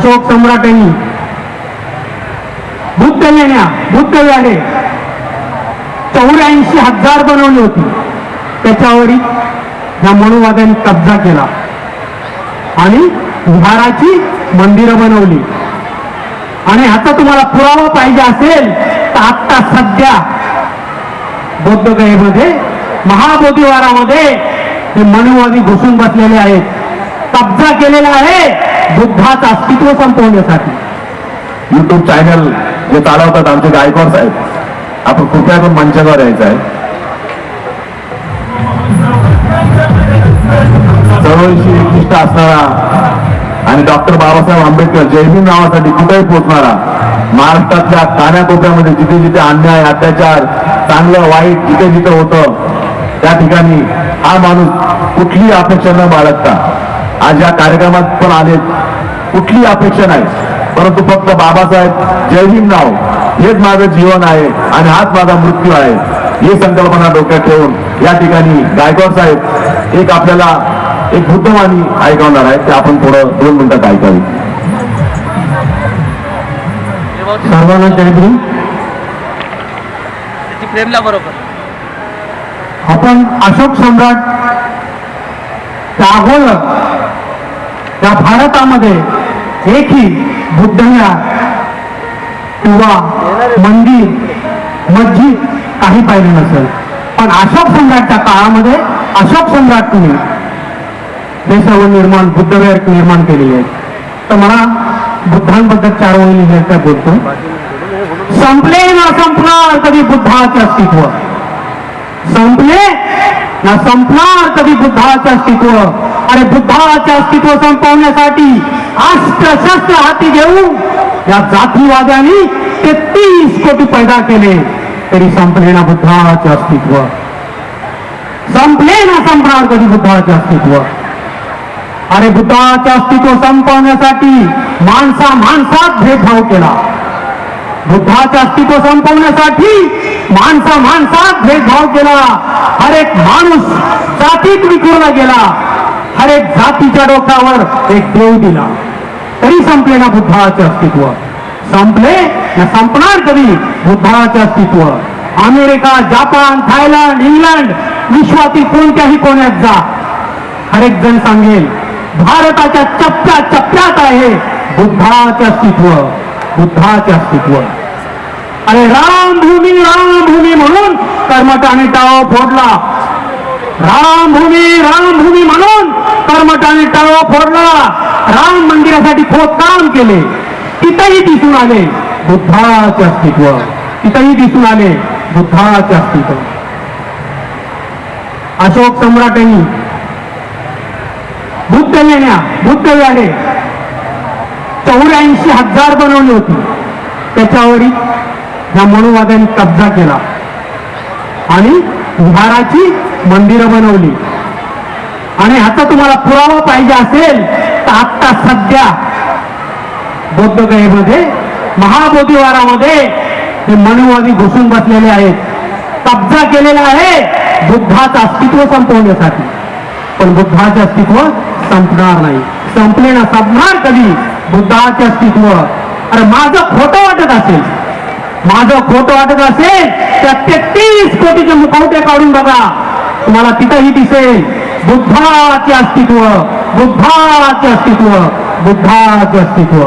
अशोक सम्राटांनी बुद्ध लेण्या बुद्ध व्याडे चौऱ्याऐंशी हजार बनवली होती. त्याच्यावरही या मनुवाद्यांनी कब्जा केला. आणि विहाराची मंदिरं बनवली. आणि आता तुम्हाला पुरावा पाहिजे असेल तर आत्ता सध्या बौद्धगयेमध्ये महाबोधीवारामध्ये हे मनुवादी घुसून बसलेले आहेत. कब्जा केलेला आहे बुद्धाचं अस्तित्व संपवण्यासाठी. युट्यूब चॅनल जे चालवतात आमचे गायकवाड साहेब आपण कृपया पण मंचावर यायचं आहे. चळवळीशी एकनिष्ठ असणारा आणि डॉक्टर बाबासाहेब आंबेडकर जयभीम नावासाठी कुठेही पोहोचणारा महाराष्ट्रातल्या कान्याकोपऱ्यामध्ये जिथे जिथे अन्याय अत्याचार चांगलं वाईट जिथे जिथे होतं त्या ठिकाणी हा माणूस कुठलीही अपेक्षा न बाळगता आज या कार्यक्रमात पण आलेत कुठली अपेक्षा नाही. परंतु फक्त बाबासाहेब जयभीम नाव. हेच माझं जीवन आहे आणि हाच माझा मृत्यू आहे. ही संकल्पना डोक्यात ठेवून या ठिकाणी गायकवाड साहेब एक आपल्याला एक बुद्धवाणी ऐकवणार आहे ते आपण थोडं दोन मिनिटात ऐकावी. सर्वांना जयभीम प्रेमला बरोबर. आपण अशोक सम्राट अगोदर या भारतामध्ये एकही बुद्धया किंवा मंदिर मस्जिद काही पाहिलं नसेल. पण अशोक सम्राटच्या काळामध्ये अशोक सम्राटने हे सर्व निर्माण बुद्धविहार निर्माण केलेले आहेत तर मला बुद्धांबद्दल चार ओळी लिहिण्याचा बोलतो संपले ना संपणार कधी बुद्धाचे अस्तित्व? संपले ना संपणार कधी बुद्धाचे अस्तित्व? आणि बुद्धाचे अस्तित्व संपवण्यासाठी अस्त्र शस्त्र हाती घेऊन या जातीवाद्यांनी तेहतीस कोटी पैदा केले. तरी संपले ना बुद्धाचे अस्तित्व. संपले ना संपणार कधी बुद्धाचे अस्तित्व? अरे बुद्धाचे अस्तित्व संपवण्यासाठी माणसा माणसात भेदभाव केला. बुद्धाचे अस्तित्व संपवण्यासाठी माणसा माणसात भेदभाव केला. हर एक माणूस जातीत विखुरला गेला. हर एक जातीच्या डोक्यावर एक देव दिला. तरी संपले ना बुद्धाचे अस्तित्व. संपले ना संपणार कधी बुद्धाचे अस्तित्व? अमेरिका जपान थायलंड इंग्लंड विश्वातील कोणत्याही कोण्यात जा. हर एक जण सांगेल भारताच्या चप्प्या चप्प्यात आहे बुद्धाचे अस्तित्व. बुद्धाचे अस्तित्व. अरे रामभूमी रामभूमी म्हणून कर्मटाने टाव फोडला. रामभूमी रामभूमी म्हणून कर्मटाने टाळा फोडला. राम मंदिरासाठी खोदकाम केले. तिथंही दिसून आले बुद्धाचे अस्तित्व. तिथंही दिसून आले बुद्धाचे अस्तित्व. अशोक सम्राटांनी बुद्ध लेण्या बुद्ध व्याडे चौऱ्याऐंशी हजार बनवली होती. त्याच्यावर या मनुवाद्यांनी कब्जा केला. आणि बिहाराची मंदिरं बनवली. आणि ह्याचा तुम्हाला पुरावा पाहिजे असेल तर आत्ता सध्या बौद्धगयेमध्ये महाबोधीवारामध्ये हे मनुवादी घुसून बसलेले आहेत. कब्जा केलेला आहे बुद्धाचं अस्तित्व संपवण्यासाठी. पण बुद्धाचे अस्तित्व संपणार नाही. संपले ना संपणार कधी? बुद्धाचे अस्तित्व. अरे माझं खोटं वाटत असेल. माझं खोटं वाटत असेल त्या तेहतीस कोटीचे मुखवटे काढून बघा. तुम्हाला तिथंही दिसेल. बुद्धाचे अस्तित्व बुद्धाचे अस्तित्व बुद्धाचे अस्तित्व.